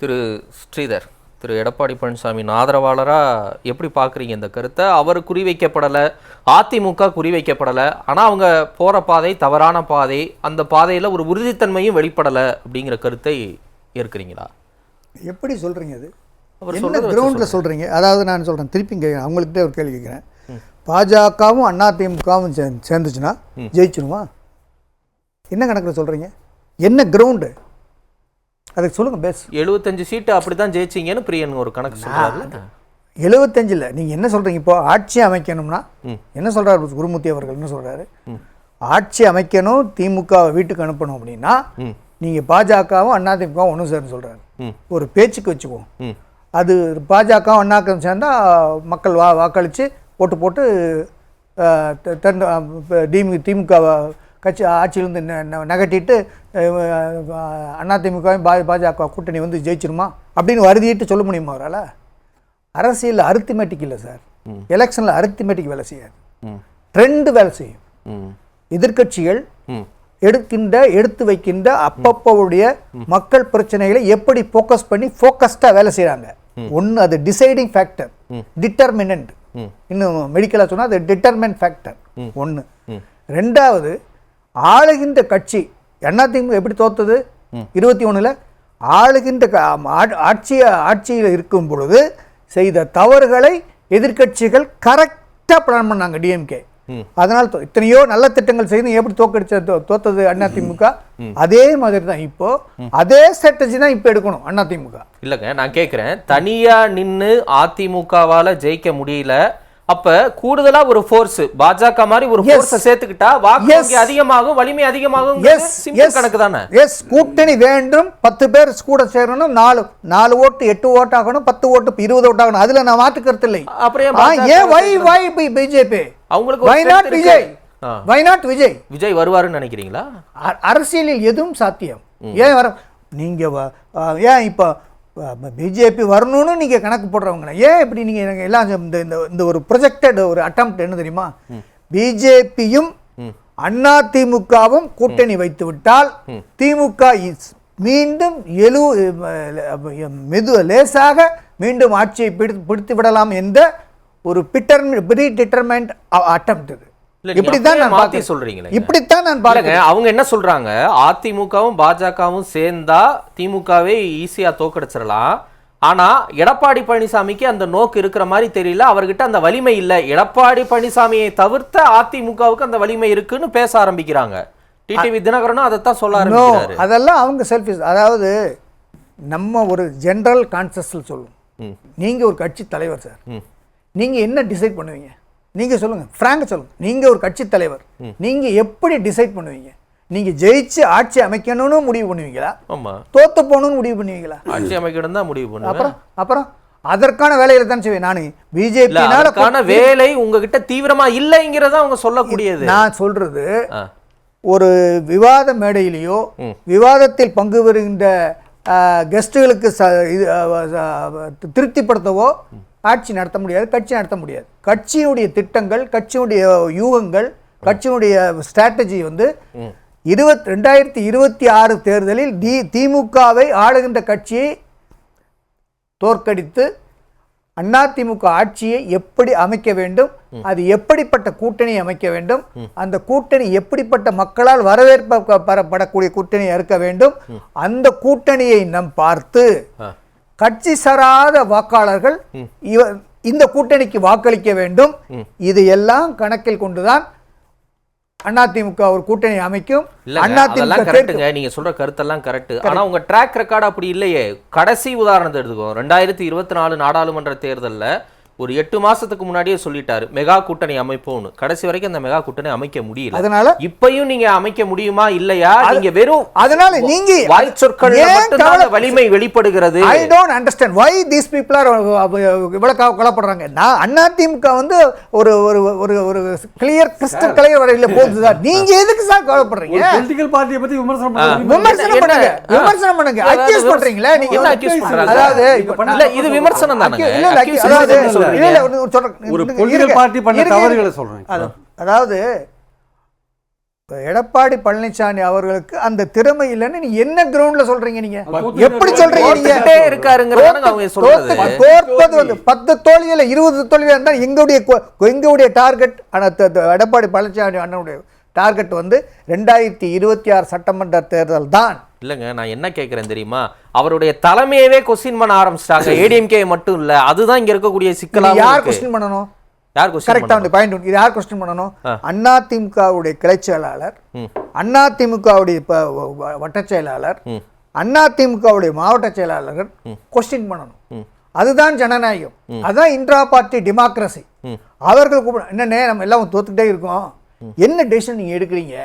திரு ஸ்ரீதர் திரு எடப்பாடி பழனிசாமியின் ஆதரவாளராக எப்படி பார்க்குறீங்க இந்த கருத்தை? அவர் குறிவைக்கப்படலை அதிமுக குறிவைக்கப்படலை ஆனால் அவங்க போகிற பாதை தவறான பாதை அந்த பாதையில் ஒரு உறுதித்தன்மையும் வெளிப்படலை அப்படிங்கிற கருத்தை ஏற்கிறீங்களா? எப்படி சொல்கிறீங்க அது? என்ன கிரவுண்டில் சொல்கிறீங்க அதாவது நான் சொல்கிறேன் திருப்பி கேட்குறேன் அவங்கள்ட்ட ஒரு கேள்வி கேட்குறேன். பாஜகவும் அதிமுகவும் சே சேர்ந்துச்சுன்னா ஜெயிச்சிருமா? என்ன கணக்கில் சொல்கிறீங்க என்ன கிரவுண்டு அதுக்கு சொல்லுங்கள் பேஸ் எழுபத்தஞ்சு சீட்டு அப்படிதான் ஜெயிச்சீங்கன்னு பிரியன் ஒரு கணக்கு சொல்றாருல்ல எழுபத்தஞ்சில் நீங்கள் என்ன சொல்கிறீங்க இப்போ ஆட்சி அமைக்கணும்னா என்ன சொல்கிறார் குருமூர்த்தி அவர்கள்? என்ன சொல்கிறாரு ஆட்சி அமைக்கணும் திமுக வீட்டுக்கு அனுப்பணும் அப்படின்னா. நீங்கள் பாஜகவும் அதிமுகவும் ஒன்றும் சேர்ந்து சொல்கிறாரு. ஒரு பேச்சுக்கு வச்சுக்குவோம் அது பாஜக அண்ணாக்கம் சேர்ந்தா மக்கள் வா வாக்களித்து ஓட்டு போட்டு தென் திமுக கட்சி ஆட்சியிலேருந்து நகட்டிட்டு அதிமுகவும் பா பாஜக கூட்டணி வந்து ஜெயிச்சிருமா? அப்படின்னு வருதிட்டு சொல்ல முடியுமா அவரால்? அரசியல் அரித்திமேட்டிக் இல்லை சார். எலெக்ஷனில் அரித்திமேட்டிக் வேலை செய்யாது. ட்ரெண்டு வேலை செய்யும். ம். எடுக்கின்ற எடுத்து வைக்கின்ற அப்பப்போவுடைய மக்கள் பிரச்சனைகளை எப்படி ஃபோக்கஸ் பண்ணி ஃபோக்கஸ்டாக வேலை செய்கிறாங்க ஒன்று அது டிசைடிங் ஃபேக்டர் டிட்டர்மினன்ட். இன்னும் மெடிக்கலாக சொன்னால் அது டிட்டர்மெண்ட் ஃபேக்டர் ஒன்று ரெண்டாவது ஆளுகின்ற கட்சி அதிமுக எப்படி தோத்தது? இருபத்தி ஒன்றில் ஆளுகின்ற ஆட்சி ஆட்சியில் இருக்கும் பொழுது செய்த தவறுகளை எதிர்க்கட்சிகள் கரெக்டாக பிளான் பண்ணாங்க டிஎம்கே அதனால் இத்தனையோ நல்ல திட்டங்கள் செய்து எப்படி தோக்கடிச்ச தோத்தது அதிமுக அதே மாதிரி தான் இப்போ அதே ஸ்ட்ராட்டஜி தான் இப்போ எடுக்கணும் அதிமுக இல்லைங்க நான் கேட்குறேன். தனியா நின்னு அதிமுகவால ஜெயிக்க முடியல. அப்ப கூடுதலா ஒரு ஃபோர்ஸ் பாஜக மாதிரி ஒரு ஃபோர்ஸ் சேர்த்துக்கிட்டா வாக்கு அதிகமாகும் வலிமை அதிகமாகும் சிம்பிள் கணக்கு தானே? எஸ் கூட்டணி வேண்டும் பத்து பேர் கூட சேரணும் நாலு நாலு ஓட்டு எட்டு ஓட்டு ஆகணும் பத்து ஓட்டு இருபது ஓட்டு ஆகணும் அதுல நான் மாற்று கருத்து இல்லை அப்புறம் ஏன் வை வை பிஜேபி அவங்களுக்கு why not. Vijay. Why not Vijay Vijay வருவாருன்னு நினைக்கிறீங்களா? அரசியலில் எதுவும் சாத்தியம். ஏன் வர நீங்க ஏன் இப்போ பிஜேபி வரணும்னு நீங்க கணக்கு போடுறவங்க ஏன் இப்படி நீங்க எனக்கு எல்லாம் இந்த இந்த ஒரு ப்ரொஜெக்டட் ஒரு அட்டம் என்ன தெரியுமா பிஜேபியும் அண்ணா திமுகவும் கூட்டணி வைத்து விட்டால் திமுக மீண்டும் எழு மெது லேசாக மீண்டும் ஆட்சியை பிடி பிடித்து விடலாம் என்ற ஒரு பிட்டர் ப்ரீ டிட்டர்மெண்ட் அட்டம் இது இப்படித்தான் நான் மாத்தி. சொல்றீங்களே. இப்படித்தான் நான் இல்லைங்க பார்க்கிறேன். அவங்க என்ன சொல்றாங்க? அதிமுகவும் பாஜகவும் சேர்ந்தா திமுகவே ஈஸியா தோக்கடிச்சிடலாம் ஆனா எடப்பாடி பழனிசாமிக்கு அந்த நோக்கு இருக்கிற மாதிரி தெரியல. அவர்கிட்ட அந்த வலிமை இல்ல. எடப்பாடி பழனிசாமியை தவிர்த்த அதிமுகவுக்கு அந்த வலிமை இருக்குன்னு பேச ஆரம்பிக்கிறாங்க. டிடிவி தினகரனும் அதைத்தான் சொல்ல ஆரம்பிக்கிறாரு. அதெல்லாம் அவங்க செல்ஃபிஸ் அதாவது நம்ம ஒரு ஜென்ரல் கான்செஸ்டில் சொல்லுவோம். ம். நீங்க ஒரு கட்சி தலைவர் சார் ம். நீங்க என்ன டிசைட் பண்ணுவீங்க? நீங்க சொல்லுங்க. ஃப்ராங்க சொல்லுங்க. நீங்க ஒரு கட்சி தலைவர். நீங்க எப்படி டிசைட் பண்ணுவீங்க? நீங்க ஜெயிச்சு ஆட்சி அமைக்கணும்னு முடிவு பண்ணுவீங்களா? ஆமா. தோத்து போகணும்னு முடிவு பண்ணுவீங்களா? ஆட்சி அமைக்கணும் தான் முடிவு பண்ணுவேன். அப்புறம் அப்புறம் அதற்கான வேலையில தான் செய்வேன் நான். பிஜேபினால வேலை உங்ககிட்ட தீவிரமா இல்லைங்கிறதா அவங்க சொல்லக்கூடியது. நான் சொல்றது. ஒரு விவாத மேடையிலேயோ விவாதத்தில் பங்கு பெறுகின்ற கெஸ்ட்டுகளுக்கு திருப்திப்படுத்தவோ ஆட்சி நடத்த முடியாது கட்சி நடத்த முடியாது. கட்சியினுடைய திட்டங்கள் கட்சியினுடைய யூகங்கள் கட்சியினுடைய ஸ்ட்ராட்டஜி வந்து இருபத் ரெண்டாயிரத்தி இருபத்தி ஆறு தேர்தலில் டி திமுகவை ஆளுகின்ற கட்சியை தோற்கடித்து அதிமுக ஆட்சியை எப்படி அமைக்க வேண்டும் அது எப்படிப்பட்ட கூட்டணி அமைக்க வேண்டும் அந்த கூட்டணி எப்படிப்பட்ட மக்களால் வரவேற்படக்கூடிய கூட்டணியா இருக்க வேண்டும் அந்த கூட்டணியை நம் பார்த்து. கட்சி சாராத வாக்காளர்கள் இந்த கூட்டணிக்கு வாக்களிக்க வேண்டும். இது எல்லாம் கணக்கில் கொண்டுதான் அதிமுக ஒரு கூட்டணி அமைக்கும். கரெக்ட்டுங்க நீங்க சொல்ற கருத்தெல்லாம் கரெக்ட் ஆனா உங்க ட்ராக் ரெக்கார்டு அப்படி இல்லையே. கடைசி உதாரணத்தை எடுத்துக்கோ. ரெண்டாயிரத்தி இருபத்தி நாலு நாடாளுமன்ற தேர்தல்ல ஒரு எட்டு மாசத்துக்கு முன்னாடியே சொல்லிட்டாரு மெகா கூட்டணி அமைப்போம்னு. கடைசி வரைக்கும் அந்த மெகா கூட்டணி அமைக்க முடியல. அதனால இப்பயும் நீங்க அமைக்க முடியுமா இல்லையா? நீங்க வெறும் அதனால நீங்க வாய் சொற்கள் வலிமை வெளிப்படுகிறது. I don't understand why these people are இவ்வளவு கொல்லப்படுறாங்க. நான் அதிமுக வந்து ஒரு ஒரு ஒரு ஒரு கிளியர் கிறிஸ்டல் கலையர் வரையில போகுது நீங்க எதுக்கு சார் கவலைப்படுறீங்க? பொலிட்டிக்கல் பார்ட்டியை பத்தி விமர்சனம் பண்றது விமர்சனம் பண்ணுங்க. விமர்சனம் பண்ணுங்க. அக்யூஸ் பண்றீங்களா? நீங்க? அதாவது இது விமர்சனம் தானங்க. இல்ல, அதாவது சொல்றேன். அதாவது எடப்பாடி பழனிசாமி அவர்களுக்கு அந்த திறமை இல்லைன்னு நீ என்ன கிரவுண்ட்ல சொல்றீங்க நீங்க? எப்படி சொல்றீங்க நீங்க? தோத்து- தோற்பது வந்து பத்து தோல்வியில் இருபது தோல்வியாக இருந்தால் எங்களுடைய கொ- எங்களுடைய டார்கெட் ஆனால் எடப்பாடி பழனிசாமி அண்ணனுடைய டார்கெட் வந்து ரெண்டாயிரத்தி இருபத்தி ஆறு சட்டமன்ற தேர்தல் தான். இல்லைங்க நான் என்ன கேட்குறேன் தெரியுமா? அவருடைய தலைமையவே கொஸ்டின் பண்ண ஆரம்பிச்சிட்டாங்க. ஏடிஎம்கே மட்டும் இல்ல அதுதான் இங்க இருக்கக்கூடிய சிக்கலாக யார் கொஸ்டின் பண்ணணும்? யார் கொஸ்டின் பாயிண்ட் இது யார் கொஸ்டின் பண்ணணும்? அண்ணா திமுகவுடைய கிளைச் செயலாளர். அண்ணா திமுகவுடைய வட்டச் செயலாளர். அண்ணா திமுகவுடைய மாவட்ட செயலாளர்கள் கொஸ்டின் பண்ணணும். அதுதான் ஜனநாயகம். அதுதான் இன்ட்ரா பார்ட்டி டெமோக்ரஸி. அவர்கள் கூப்பிட என்னண்ணே நம்ம எல்லாம் தோத்துக்கிட்டே இருக்கோம். என்ன டெசிஷன் நீங்க எடுக்கிறீங்க?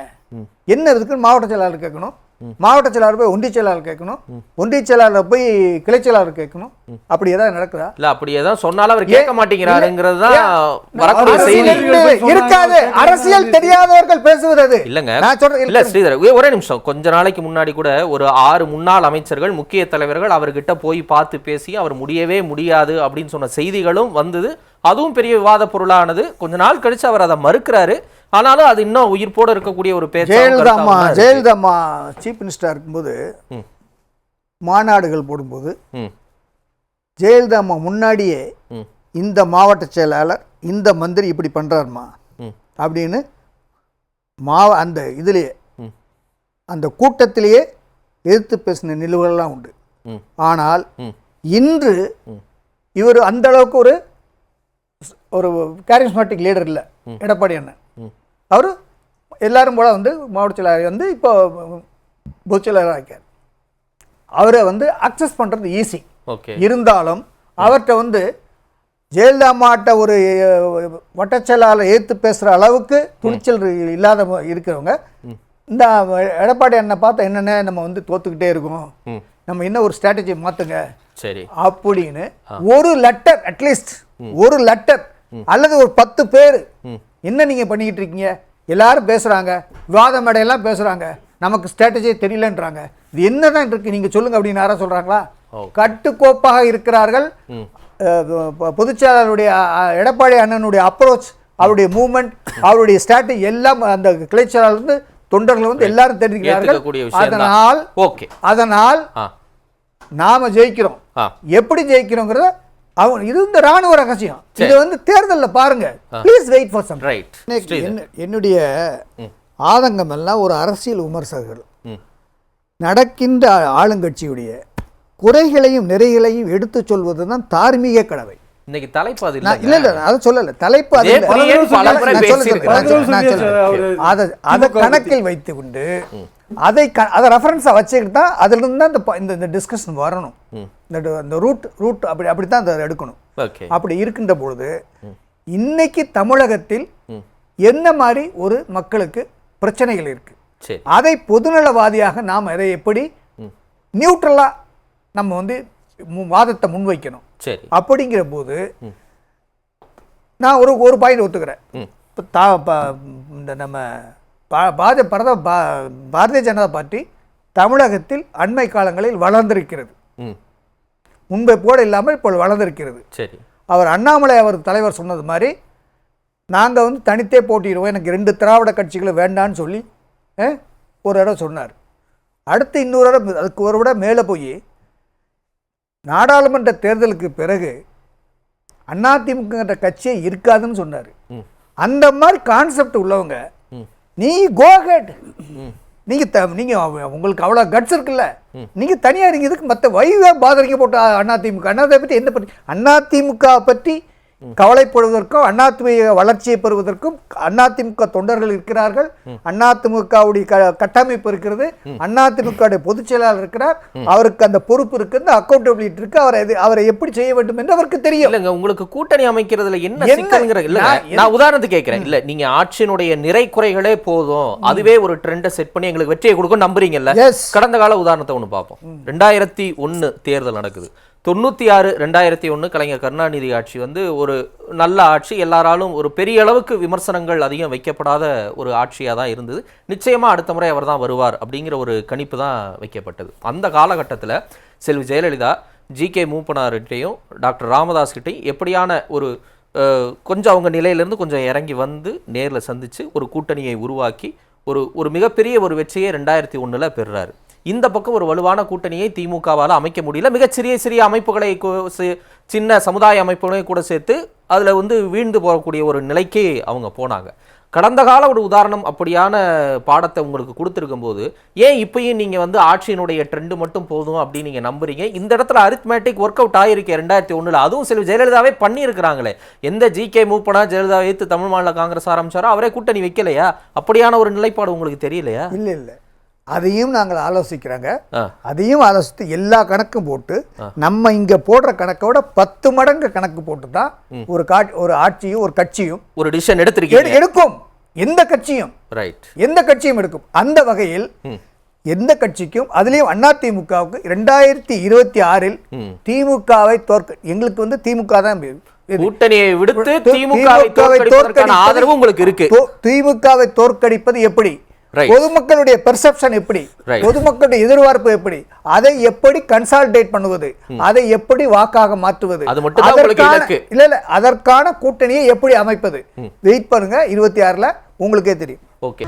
என்ன இருக்குன்னு மாவட்ட செயலாளர் கேட்கணும். மாவட்ட செயலாளர் போய் ஒன்றிய செயலாளர் கேட்கணும். ஒன்றிய செயலாளர் போய் கிளை செயலாளர் கேட்கணும். அப்படி ஏதாவது நடக்குதா? இல்ல அப்படி ஏதாவது சொன்னாலும் அவர் கேட்க மாட்டேங்கிறாருங்கிறது தான் இருக்காது. அரசியல் தெரியாதவர்கள் பேசுவது. அது இல்லங்க. நான் சொல்றேன் இல்ல ஸ்ரீதர் ஒரே- ஒரே நிமிஷம். கொஞ்ச நாளைக்கு முன்னாடி கூட ஒரு ஆறு முன்னாள் அமைச்சர்கள் முக்கிய தலைவர்கள் அவர்கிட்ட போய் பார்த்து பேசி அவர் முடியவே முடியாது அப்படின்னு சொன்ன செய்திகளும் வந்தது. அதுவும் பெரிய விவாத பொருளானது. கொஞ்ச நாள் கழிச்சு அவர் அதை மறுக்கிறாரு. ஆனாலும் அது இன்னும் உயிர்ப்போட இருக்கக்கூடிய ஒரு பேச்சு ஜெயலலிதா அம்மா ஜெயலலிதா அம்மா சீஃப் மினிஸ்டர் இருக்கும்போது. மாநாடுகள் போடும்போது ஜெயலலிதா அம்மா முன்னாடியே இந்த மாவட்ட செயலாளர் இந்த மந்திரி இப்படி பண்றாருமா? ம். அப்படின்னு மாவ அந்த இதுலேயே. அந்த கூட்டத்திலேயே எதிர்த்து பேசின நிலுவலாம் உண்டு. ஆனால் இன்று. இவர் அந்த அளவுக்கு ஒரு ஒரு கேரிஸ்மாட்டிக் லீடர் இல்லை. எடப்பாடி அண்ணன். அவர் எல்லாரும் போல வந்து மாவட்ட செயலாளர் வந்து இப்போ பொதுச் செயலாளர் ஆக்கியார் அவரை வந்து அக்சஸ் பண்ணுறது ஈஸி ஓகே இருந்தாலும் அவர்கிட்ட வந்து ஜெயலலிதா அம்மாட்ட ஒரு அஹ், வட்டச் செயலாளர் ஏற்று பேசுகிற அளவுக்கு துணிச்சல் இல்லாத இருக்கிறவங்க. இந்த எடப்பாடி அண்ணன் பார்த்தா என்னென்ன நம்ம வந்து தோத்துக்கிட்டே இருக்கோம். நம்ம என்ன ஒரு ஸ்ட்ராட்டஜி மாற்றுங்க சரி. அப்படின்னு ஒரு லெட்டர் அட்லீஸ்ட் ஒரு லெட்டர் அல்லது ஒரு பத்து பேர் என்ன நீங்க பண்ணிக்கிட்டு இருக்கீங்க எல்லாரும் பேசுறாங்க. விவாத மேடையெல்லாம் பேசுறாங்க. நமக்கு ஸ்ட்ராட்டஜியே தெரியலன்றாங்க. இது என்னதான் இருக்கு? நீங்க சொல்லுங்க அப்படின்னு யாரா சொல்றாங்களா? ஓ. கட்டுக்கோப்பாக இருக்கிறார்கள். பொதுச்செயலாளருடைய எடப்பாடி அண்ணனுடைய அப்ரோச் அவருடைய மூவ்மெண்ட் அவருடைய ஸ்ட்ராட்டஜி எல்லாம் அந்த கிளை செயலாளர் வந்து தொண்டர்கள் வந்து எல்லாரும் தெரிஞ்சுக்கிறார்கள். அதனால் ஓகே. அதனால் நாம ஜெயிக்கிறோம். எப்படி ஜெயிக்கிறோங்கிறத அவங்க இது இந்த ராணுவ ரகசியம். இது வந்து தேர்தல்ல பாருங்க. Please wait for some right என்னுடைய ஆதங்கம் எல்லாம் ஒரு அரசியல் விமர்சகர்கள். நடக்கின்ற ஆளுங்கட்சியுடைய குறைகளையும் நிறைகளையும் எடுத்துச் சொல்வது தான் தார்மீக கடமை. இன்னைக்கு தலைப்பு அது நான் இல்ல இல்ல இல்ல அதை சொல்லல தலைப்பு அது அதை அதை கணக்கில் வைத்து கொண்டு அதை க- அதை ரெஃபரன்ஸாக வச்சுக்கிட்டு தான் அதிலிருந்து தான் இந்த இந்த டிஸ்கஷன் வரணும். இந்த இந்த ரூட் ரூட் அப்படி அப்படி தான் அதை எடுக்கணும் அப்படி இருக்கின்ற பொழுது இன்னைக்கு தமிழகத்தில் என்ன மாதிரி ஒரு மக்களுக்கு பிரச்சனைகள் இருக்கு? அதை பொதுநலவாதியாக நாம் அதை எப்படி நியூட்ரலா நம்ம வந்து வாதத்தை முன்வைக்கணும்? அப்படிங்கிற போது நான் ஒரு ஒரு பாயிண்ட் ஒத்துக்கிறேன். இப்போ தா இந்த நம்ம பா- பாஜ பரத பா பாரதிய ஜனதா பார்ட்டி தமிழகத்தில் அண்மை காலங்களில் வளர்ந்திருக்கிறது. முன்பை போல இல்லாமல் இப்போ வளர்ந்திருக்கிறது. சரி. அவர் அண்ணாமலை அவர் தலைவர் சொன்னது மாதிரி நாங்கள் வந்து தனித்தே போட்டிடுவோம் எனக்கு ரெண்டு திராவிட கட்சிகளை வேண்டான்னு சொல்லி ஒரு இடம் சொன்னார். அடுத்து இன்னொரு இடம் அதுக்கு ஒரு விட மேலே போய் நாடாளுமன்ற தேர்தலுக்கு பிறகு அதிமுகன்ற கட்சியே இருக்காதுன்னு சொன்னார். அந்த மாதிரி கான்செப்ட் உள்ளவங்க நீ கோகட் நீங்க த நீங்க உங்களுக்கு அவ்வளோ கட்ஸ் இருக்குல்ல. நீங்க தனியா இருங்க இதுக்கு மற்ற வைவ பாதரிக்க போட்ட அதிமுக அண்ணா பற்றி எந்த பற்றி அதிமுக பற்றி கவலைப்படுவதற்கும் அதிமுக வளர்ச்சியை பெறுவதற்கும் அதிமுக தொண்டர்கள் இருக்கிறார்கள். அதிமுகவுடைய கட்டமைப்பு இருக்கிறது. அதிமுக பொதுச் செயலாளர் இருக்கிறார். அவருக்கு அந்த பொறுப்பு இருக்கு. அந்த அக்கௌண்டபிலிட்டி இருக்கு அவர் அவரை எப்படி செய்ய வேண்டும் என்று அவருக்கு தெரியும். இல்லங்க உங்களுக்கு கூட்டணி அமைக்கிறதுல என்ன? சிக்கல்ங்கிற இல்ல நான் உதாரணத்துக்கு கேட்கிறேன். இல்ல நீங்க ஆட்சியினுடைய நிறை குறைகளே போதும். அதுவே ஒரு ட்ரெண்டை செட் பண்ணி எங்களுக்கு வெற்றியை கொடுக்கும் நம்புறீங்கல்ல. கடந்த கால உதாரணத்தை ஒண்ணு பார்ப்போம். ரெண்டாயிரத்தி ஒண்ணு தேர்தல் நடக்குது. தொண்ணூற்றி ஆறு ரெண்டாயிரத்தி ஒன்று கலைஞர் கருணாநிதி ஆட்சி வந்து ஒரு நல்ல ஆட்சி. எல்லாராலும் ஒரு பெரிய அளவுக்கு விமர்சனங்கள் அதிகம் வைக்கப்படாத ஒரு ஆட்சியாக தான் இருந்தது. நிச்சயமாக அடுத்த முறை அவர் தான் வருவார் அப்படிங்கிற ஒரு கணிப்பு தான் வைக்கப்பட்டது. அந்த காலகட்டத்தில் செல்வி ஜெயலலிதா ஜி கே மூப்பனார்கிட்டையும் டாக்டர் ராமதாஸ் கிட்டையும் எப்படியான ஒரு கொஞ்சம் அவங்க நிலையிலேருந்து கொஞ்சம் இறங்கி வந்து நேரில் சந்தித்து ஒரு கூட்டணியை உருவாக்கி ஒரு ஒரு மிகப்பெரிய ஒரு வெற்றியை ரெண்டாயிரத்தி ஒன்றில் பெறுறாரு. இந்த பக்கம் ஒரு வலுவான கூட்டணியை திமுகவால் அமைக்க முடியல. மிக சிறிய சிறிய அமைப்புகளை சின்ன சமுதாய அமைப்புகளையும் கூட சேர்த்து அதில் வந்து வீழ்ந்து போகக்கூடிய ஒரு நிலைக்கு அவங்க போனாங்க. கடந்த கால ஒரு உதாரணம் அப்படியான பாடத்தை உங்களுக்கு கொடுத்துருக்கும் போது ஏன் இப்பயும் நீங்கள் வந்து ஆட்சியினுடைய ட்ரெண்டு மட்டும் போதும் அப்படின்னு நீங்கள் நம்புறீங்க? இந்த இடத்துல அரித்மேட்டிக் ஒர்க் அவுட் ஆயிருக்கு ரெண்டாயிரத்தி ஒன்றில் அதுவும் சில ஜெயலலிதாவே பண்ணியிருக்கிறாங்களே. எந்த ஜிகே மூவ் பண்ணா ஜெயலலிதா வைத்து தமிழ் மாநில காங்கிரஸ் ஆரம்பிச்சாரோ அவரே கூட்டணி வைக்கலையா? அப்படியான ஒரு நிலைப்பாடு உங்களுக்கு தெரியலையா? இல்லை இல்லை. அதையும் நாங்கள் ஆலோசிக்கிறாங்க. அதையும் ஆலோசித்து எல்லா கணக்கும் போட்டு நம்ம இங்க போடுற கணக்கோட பத்து மடங்கு கணக்கு போட்டு தான் ஒரு கா ஒரு ஆட்சியும் ஒரு கட்சியும் ஒரு டிசிஷன் எடுத்திருக்கீங்க. எடு- எடுக்கும். எந்த கட்சியும். ரைட் எந்த கட்சியும் எடுக்கும். அந்த வகையில் எந்த கட்சிக்கும் அதுலேயும் அதிமுகவுக்கு ரெண்டாயிரத்தி இருபத்தி ஆறில் திமுகவை தோற்க எங்களுக்கு வந்து திமுக தான். கூட்டணியை விடுத்து திமுகவை தோற்கடிப்பதற்கான தோற்கடிப்பது- ஆதரவு உங்களுக்கு இருக்கு. திமுகவை தோற்கடிப்பது எப்படி. பொதுமக்களுடைய பெர்செப்ஷன் எப்படி. பொதுமக்களுடைய எதிர்பார்ப்பு எப்படி? அதை எப்படி கன்சால்டேட் பண்ணுவது? அதை எப்படி வாக்காக மாற்றுவது? அதற்கான-. இல்ல இல்ல. அதற்கான கூட்டணியை எப்படி அமைப்பது? வெயிட் பண்ணுங்க. இருபத்தி ஆறுல உங்களுக்கே தெரியும். ஓகே